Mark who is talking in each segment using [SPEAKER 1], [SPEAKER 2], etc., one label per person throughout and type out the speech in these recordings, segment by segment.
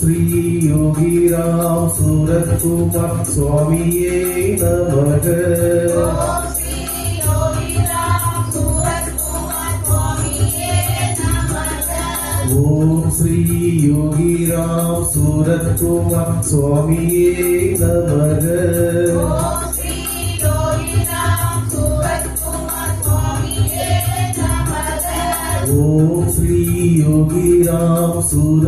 [SPEAKER 1] ശ്രീ യോഗിരാം സൂരത്കുമാർ സ്വാമിയേ നമക ഓം
[SPEAKER 2] ശ്രീ യോഗിരാം സൂരത്കുമാർ സ്വാമിയേ നമക ഓം
[SPEAKER 1] ശ്രീ യോഗിരാം സൂര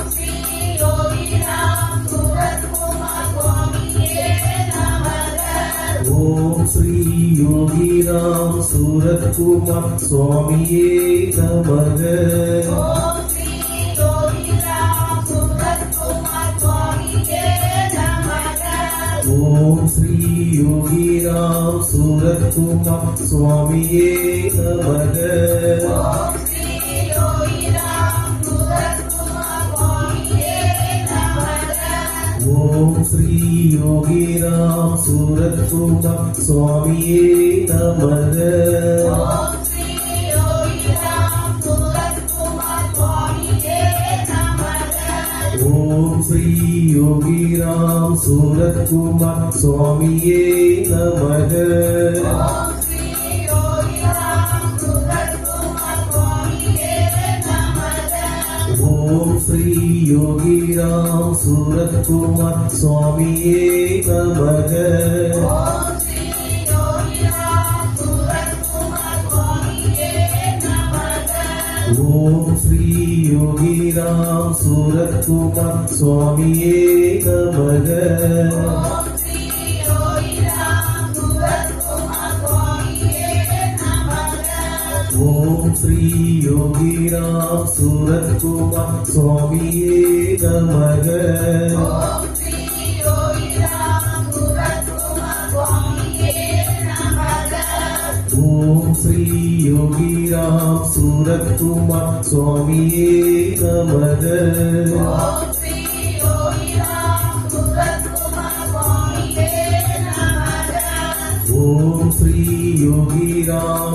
[SPEAKER 2] ശ്രീ യോഗിനാം സൂരത്കുമാർ സ്വാമിയേ നമക
[SPEAKER 1] ഓം ശ്രീ യോഗിനാം സൂരത്കുമാർ സ്വാമിയേ നമക
[SPEAKER 2] ശ്രീയോഗിനാം സൂരത്സൂതം സ്വാമിയേ നമത് ഓം ശ്രീയോഗിനാം
[SPEAKER 1] സൂരത്കുമാർ സ്വാമിയേ നമത് ശ്രീ യോഗിരാം സൂരത്കുമാർ
[SPEAKER 2] സ്വാമിയേ നമക ഓം ശ്രീ യോഗിരാം സൂരത്കുമാർ
[SPEAKER 1] സ്വാമിയേ നമക ഓം ശ്രീ യോഗിരാം സുരത്കുമാർ
[SPEAKER 2] സ്വാമിയേ നമക ഓം ശ്രീ യോഗിരാം സുരത്കുമാർ
[SPEAKER 1] സ്വാമിയേ നമക ഓം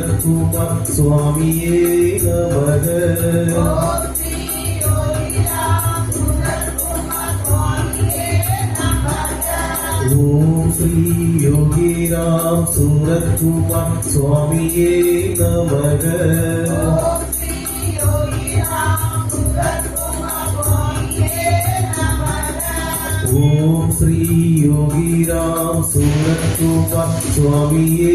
[SPEAKER 1] சரணகும சுவாமியே நமக
[SPEAKER 2] ஓம் ஸ்ரீ யோகிராம் சூரத்குமா சுவாமியே நமக
[SPEAKER 1] ஓம் ஸ்ரீ யோகிராம் சூரத்குமா சுவாமியே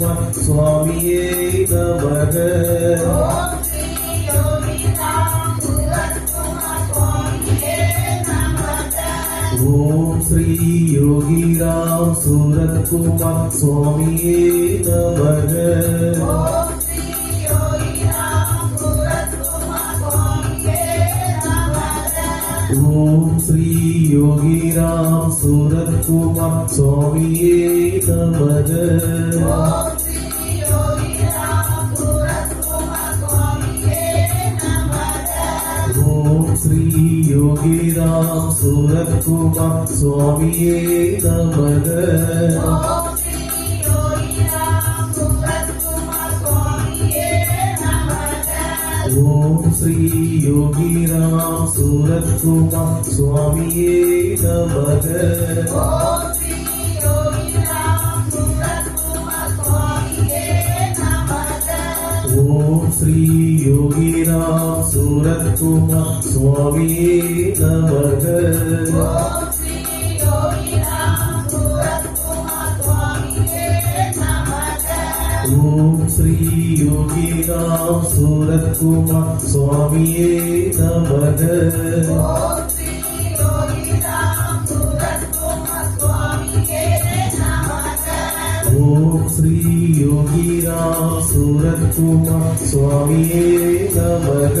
[SPEAKER 2] நமச்சிவாய சுவாமியே நமக
[SPEAKER 1] ஓம் ஸ்ரீ
[SPEAKER 2] யோகி ராம் சூரத் குமார் சுவாமியே நமக
[SPEAKER 1] ஓம் ஸ்ரீ
[SPEAKER 2] யோகி ராம் சுகம் சோழியே தமது
[SPEAKER 1] ஓம் ஸ்ரீ யோகிராம் சூரத்குமார் சுவாமியே நமது
[SPEAKER 2] ஓம் ஸ்ரீ
[SPEAKER 1] योगी
[SPEAKER 2] राम सूरत कुमार स्वामी नमः ओम श्री योगी राम सूरत कुमार स्वामी नमः
[SPEAKER 3] നാം
[SPEAKER 2] സൂരത്കുമാർ സ്വാമിയേ നമക ഓം ശ്രീ യോഗിരാം സൂരത്കുമാർ
[SPEAKER 3] സ്വാമിയേ നമക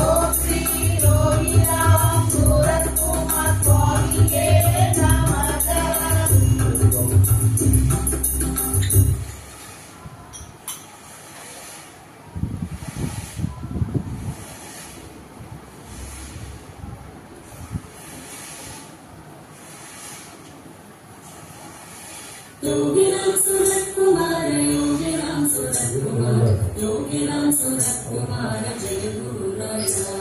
[SPEAKER 1] सुरकुमार जय गुरु राजा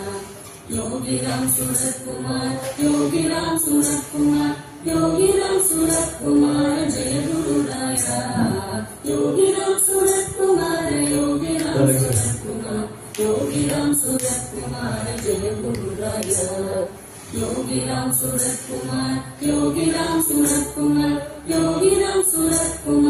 [SPEAKER 1] योगी राम सूरत कुमार योगी राम सूरत कुमार योगी राम सूरत कुमार जय गुरु राजा योगी राम सूरत कुमार योगी राम सूरत कुमार योगी राम सूरत कुमार जय गुरु राजा योगी राम सूरत कुमार योगी राम सूरत कुमार योगी राम सूरत कुमार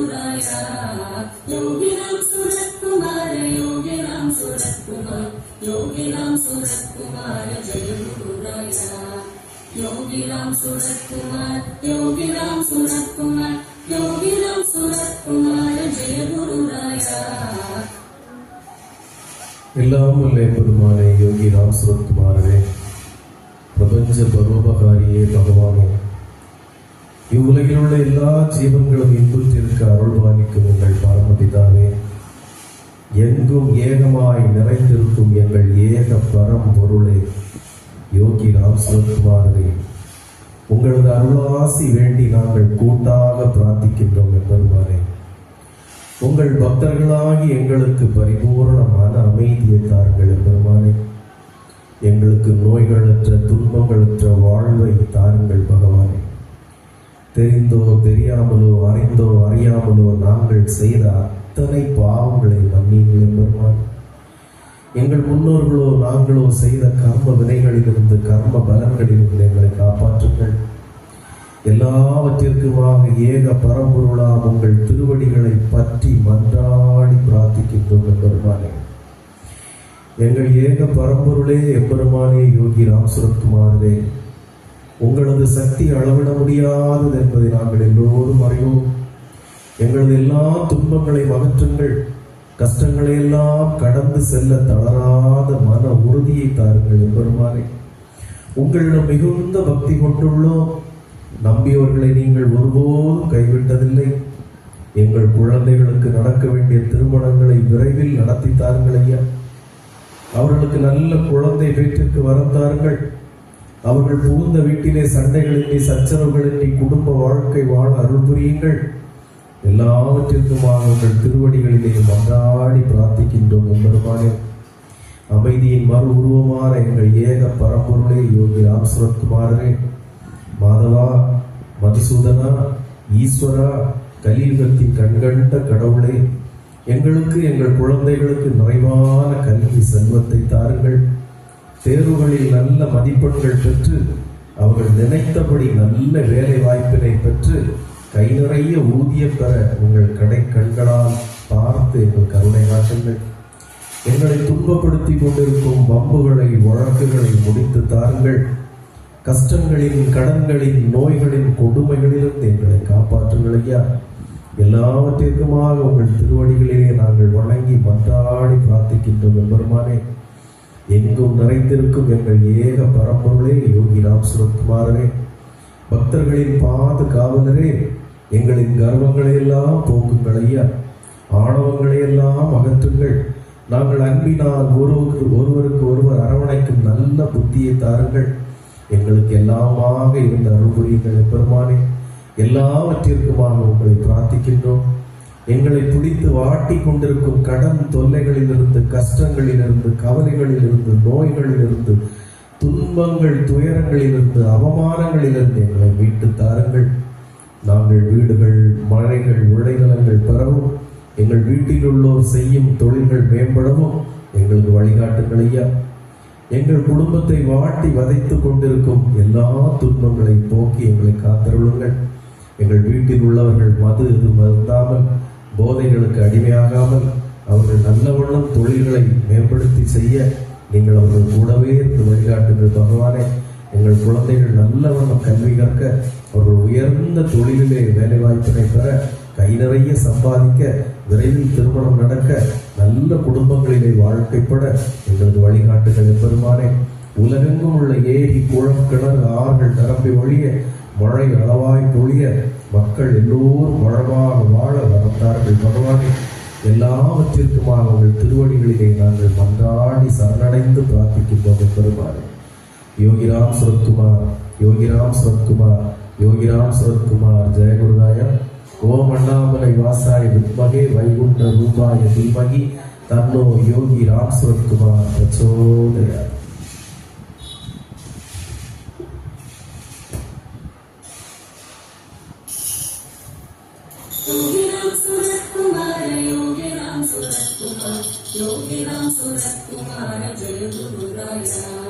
[SPEAKER 1] யோகிராம் சுரத்குமார் யோகிராம் சுரத்குமார் யோகிராம் சுரத்குமார ஜெய குருராயா
[SPEAKER 2] எல்லாம் வல்ல பெருமானே யோகி ராம் சுரத்குமாரனே பிரபஞ்ச பரோபகாரியே பகவானே இவ்வுலகில் உள்ள எல்லா ஜீவன்களும் இன்புற்றிருக்க அருள் வாணிக்கும் உங்கள் பரமபிதானே எங்கும் ஏகமாய் நிறைந்திருக்கும் எங்கள் ஏக பரம் பொருளே யோகி ராம் சுரத்குமாரனே உங்களது அருளாசி வேண்டி நாங்கள் கூட்டாக பிரார்த்திக்கின்றோம் என்பருமாறே உங்கள் பக்தர்களாகி எங்களுக்கு பரிபூர்ணமான அமைதியை தாருங்கள் என்பதுமானே எங்களுக்கு நோய்களற்ற துன்பங்களற்ற வாழ்வை தாருங்கள் பகவானே தெரிந்தோ தெரியாமலோ அறிந்தோ அறியாமலோ நாங்கள் செய்த அத்தனை பாவங்களை மன்னியுங்கள் பெருமான் எங்கள் முன்னோர்களோ நாங்களோ செய்த கர்ம வினைகளிலிருந்து கர்ம பலன்களிலிருந்து எங்களை காப்பாற்றுங்கள் எல்லாவற்றிற்குமாக ஏக பரம்பொருளாம் உங்கள் திருவடிகளை பற்றி மன்றாடி பிரார்த்திக்கின்ற பெருமானே எங்கள் ஏக பரம்பொருளே எப்பெருமானே யோகி ராம் சுரத்குமாரே உங்களது சக்தி அளவிட முடியாதது என்பதை நாங்கள் எல்லோரும் அறிவோம் எங்களது எல்லா துன்பங்களை அகற்றுங்கள் கஷ்டங்களை எல்லாம் கடந்து செல்ல தளராத மன உறுதியை தாருங்கள் என்பருமாறே உங்களிடம் மிகுந்த பக்தி கொண்டுள்ளோம் நம்பியவர்களை நீங்கள் ஒருபோதும் கைவிட்டதில்லை எங்கள் குழந்தைகளுக்கு நடக்க வேண்டிய திருமணங்களை விரைவில் நடத்தி தாருங்கள் ஐயா அவர்களுக்கு நல்ல குழந்தை வீட்டிற்கு வரத்தார்கள் அவர்கள் புகுந்த வீட்டிலே சண்டைகளின்றி சச்சரவுகளின்றி குடும்ப வாழ்க்கை வாழ அருள் புரியுங்கள் எல்லாவற்றிற்குமாக உங்கள் திருவடிகளிலே மன்றாடி பிரார்த்திக்கின்றோம் எம்பெருமானே அமைதியின் மறு உருவமான எங்கள் ஏக பரம்பொருளே யோகி ராமசுரத்குமாரே மாதவா மதுசூதனா ஈஸ்வரா கலியுகத்தின் கண்கண்ட கடவுளே எங்களுக்கு எங்கள் குழந்தைகளுக்கு நிறைவான கல்வி செல்வத்தை தாருங்கள் தேர்வுகளில் நல்ல மதிப்பெண்கள் பெற்று அவர்கள் நினைத்தபடி நல்ல வேலை வாய்ப்பினை பெற்று கை நிறைய ஊதிய பெற உங்கள் கடை கண்களால் பார்த்து எங்கள் கருணை காட்டுங்கள் எங்களை துன்பப்படுத்தி கொண்டிருக்கும் வம்புகளை வழக்குகளை முடித்து தாருங்கள் கஷ்டங்களின் கடன்களின் நோய்களின் கொடுமைகளிலிருந்து எங்களை காப்பாற்றுங்கள் ஐயா எல்லாவற்றிற்குமாக உங்கள் திருவடிகளிலே நாங்கள் வணங்கி மன்றாடி பிரார்த்திக்கின்றோம் எம்பெருமானே எங்கும் நிறைந்திருக்கும் எங்கள் ஏக பரம்பொருளே யோகி ராம் சுரத்குமாரரே பக்தர்களின் பாது காவலரே எங்களின் கர்வங்களை எல்லாம் போக்குங்கள் ஐயா ஆணவங்களை எல்லாம் அகற்றுங்கள் நாங்கள் அன்பினால் ஒருவருக்கு ஒருவருக்கு ஒருவர் அரவணைக்கும் நல்ல புத்தியை தாருங்கள் எங்களுக்கு எல்லாமாக இருந்த அருள்புரியுங்கள் பெருமானே எல்லாவற்றிற்குமாக உங்களை பிரார்த்திக்கின்றோம் எங்களை பிடித்து வாட்டி கொண்டிருக்கும் கடன் தொல்லைகளிலிருந்து கஷ்டங்களிலிருந்து கவலைகளிலிருந்து நோய்களிலிருந்து துன்பங்கள் துயரங்களிலிருந்து அவமானங்களிலிருந்து எங்களை மீட்டு தாருங்கள் நாங்கள் வீடுகள் மழைகள் உடைநலங்கள் பெறவும் எங்கள் வீட்டில் உள்ளோர் செய்யும் தொழில்கள் மேம்படவும் எங்களுக்கு வழிகாட்டுங்கள் ஐயா எங்கள் குடும்பத்தை வாட்டி வதைத்து கொண்டிருக்கும் எல்லா துன்பங்களை போக்கி எங்களை காத்தருளுங்கள் எங்கள் வீட்டில் உள்ளவர்கள் மது இது மருந்தாமல் போதைகளுக்கு அடிமையாகாமல் அவர்கள் நல்ல வண்ணம் தொழில்களை மேம்படுத்தி செய்ய நீங்கள் அவர்கள் கூடவே இருந்து வழிகாட்டுங்கள் பகவானே எங்கள் குழந்தைகள் நல்ல வண்ணம் கல்வி கற்க ஒரு உயர்ந்த தொழிலிலே வேலைவாய்ப்பினை பெற கை நிறைய சம்பாதிக்க விரைவில் திருமணம் நடக்க நல்ல குடும்பங்களிலே வாழ்க்கைப்பட எங்களது வழிகாட்டுகள் பெருமானே உலகெங்கும் உள்ள ஏரி குளம் கிணறு ஆறுகள் நிரம்பி ஒழிய மழை அளவாய் பொழிய மக்கள் எல்லோரும் வளமாக வாழ வளர்ந்தார்கள் பகவானே எல்லாவற்றிற்குமாக உங்கள் திருவடிகளிலே நாங்கள் மன்றாடி சரணடைந்து போது பெருமாறு யோகிராம் சுரத்குமார் யோகிராம் சுரத்குமார்
[SPEAKER 1] योगिराम शरद कुमार जय गुरुराय ओम अण्णामल वासाय विद्महे वैकुंठ रूपाय धीमहि तन्नो योगी राम शरद कुमार प्रचोदयात् योगी राम सूरत कुमार जय गुरु राया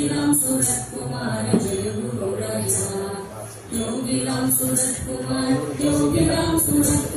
[SPEAKER 1] योगिराम सूरत कुमार जय गुरु राजा योगिराम सूरत कुमार योगिराम सूरत